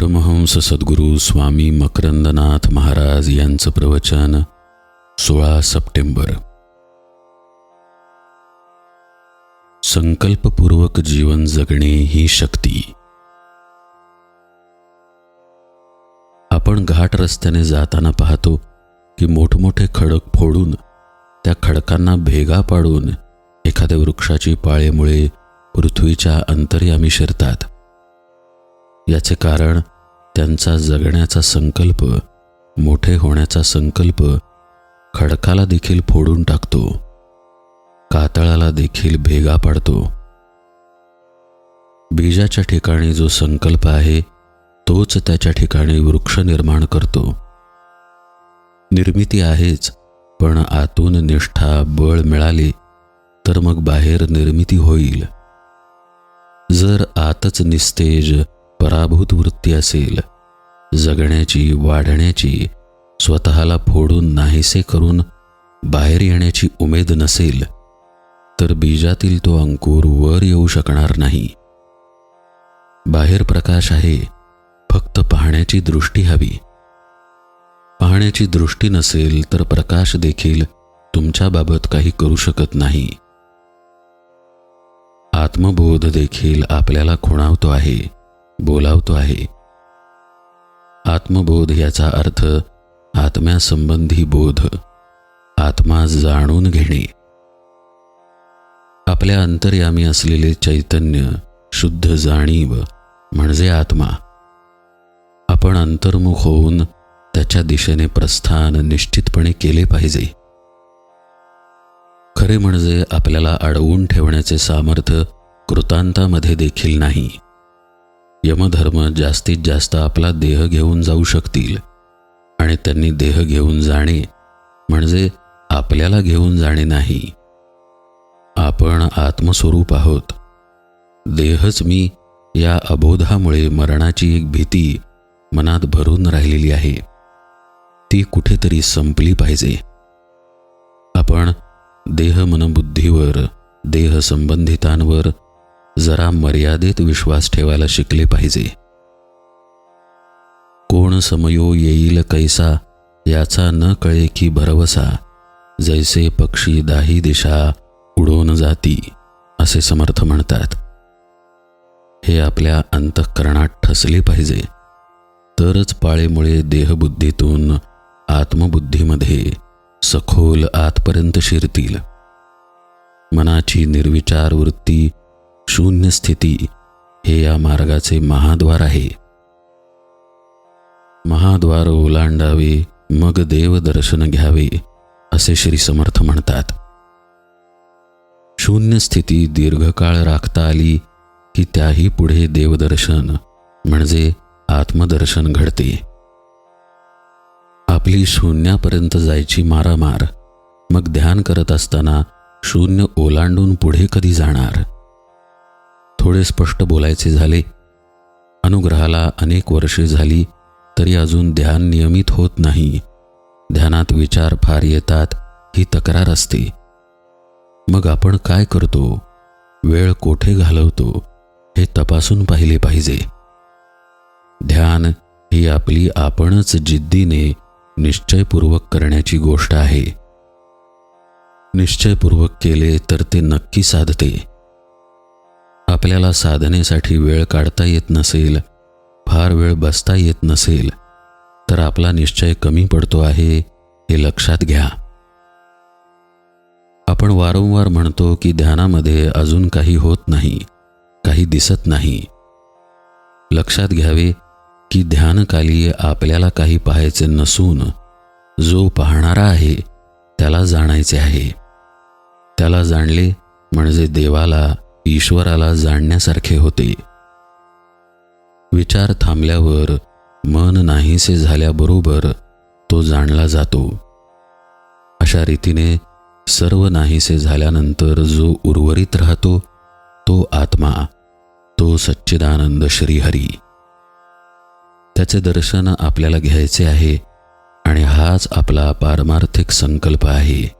परमहंस सद्गुरू स्वामी मकरंदनाथ महाराज यांचं प्रवचन सोळा सप्टेंबर. संकल्पपूर्वक जीवन जगणे ही शक्ती. आपण घाट रस्त्याने जाताना पाहतो की मोठमोठे खडक फोडून त्या खडकांना भेगा पाडून एखाद्या वृक्षाची पाळेमुळे पृथ्वीच्या अंतर्यामी शिरतात. याचे कारण त्यांचा जगण्याचा संकल्प मोठे होण्याचा संकल्प खडकाला देखील फोडून टाकतो. कातळाला देखील भेगा पाडतो. बीजाच्या ठिकाणी जो संकल्प आहे तोच त्याच्या ठिकाणी वृक्ष निर्माण करतो. निर्मिती आहेच पण आतून निष्ठा बळ मिळाली तर मग बाहेर निर्मिती होईल. जर आतच निस्तेज पराभूत वृत्ती असेल. जगण्याची वाढण्याची स्वतःला फोडून नाहीसे करून बाहेर येण्याची उमेद नसेल तर बीजातील तो अंकुर वर येऊ शकणार नाही. बाहेर प्रकाश आहे फक्त पाहण्याची दृष्टी हवी. पाहण्याची दृष्टी नसेल तर प्रकाश देखील तुमच्याबाबत काही करू शकत नाही. आत्मबोध देखील आपल्याला खुणावतो आहे. बोलावतो आहे. आत्मबोध याचा अर्थ आत्म्यासंबंधी बोध आत्मा जाणून घेणे. आपल्या अंतर्यामी असलेले चैतन्य शुद्ध जाणीव म्हणजे आत्मा. आपण अंतर्मुख होऊन त्याच्या दिशेने प्रस्थान निश्चितपणे केले पाहिजे. खरे म्हणजे आपल्याला अडवून ठेवण्याचे सामर्थ्य कृतांतामध्ये देखील नाही. यमधर्म जास्तीत जास्त आपला देह घेऊन जाऊ शकतील. आणि त्यांनी देह घेऊन जाणे म्हणजे आपल्याला घेऊन जाणे नाही. आपण आत्मस्वरूप आहोत. देहच मी या अबोधामुळे मरणाची एक भीती मनात भरून राहिलेली आहे. ती कुठेतरी संपली पाहिजे. आपण देह मनबुद्धीवर देह संबंधितांवर जरा मर्यादित विश्वास ठेवायला शिकले पाहिजे. कोण समयो येईल कैसा याचा न कळे की भरवसा जैसे पक्षी दाही दिशा उडून जाती असे समर्थ म्हणतात. हे आपल्या अंतःकरणात ठसले पाहिजे. तरच पाळेमुळे देहबुद्धीतून आत्मबुद्धीमध्ये सखोल आतपर्यंत शिरतील. मनाची निर्विचार वृत्ती शून्य स्थिती हे या मार्गाचे महाद्वार आहे. महाद्वार ओलांडावे मग देव दर्शन घ्यावे असे श्री समर्थ म्हणतात. शून्य स्थिती दीर्घकाळ राखता आली की त्याही पुढे देवदर्शन म्हणजे आत्मदर्शन घडते. आपली शून्यापर्यंत जायची मारामार मग ध्यान करत असताना शून्य ओलांडून पुढे कधी जाणार? थोडे स्पष्ट बोलायचे झाले. अनुग्रहाला अनेक वर्षे झाली तरी अजून ध्यान नियमित होत नाही. ध्यानात विचार फार येतात ही तक्रार असते. मग आपण काय करतो? वेळ कोठे घालवतो? हे तपासून पाहिले पाहिजे. ध्यान ही आपली आपणच जिद्दीने निश्चयपूर्वक करण्याची गोष्ट आहे. निश्चयपूर्वक केले तर ते नक्की साधते. आपल्याला साधनेसाठी वेळ काढता येत नसेल फार वेळ बसता येत नसेल तर आपला निश्चय कमी पडतो आहे हे लक्षात घ्या. आपण वारंवार म्हणतो की ध्यानामध्ये अजून काही होत नाही काही दिसत नाही. लक्षात घ्यावे की ध्यानकाली आपल्याला काही पाहायचे नसून जो पाहणारा आहे त्याला जाणायचे आहे. त्याला जाणले म्हणजे देवाला ईश्वराला जाणण्यासारखे होते. विचार थांबल्यावर मन नाहीसे झाल्याबरोबर तो जाणला जातो. अशा रीतीने सर्व नाहीसे झाल्यानंतर जो उर्वरित राहतो तो आत्मा तो सच्चिदानंद श्रीहरी. त्याचे दर्शन आपल्याला घ्यायचे आहे आणि हाच आपला पारमार्थिक संकल्प आहे.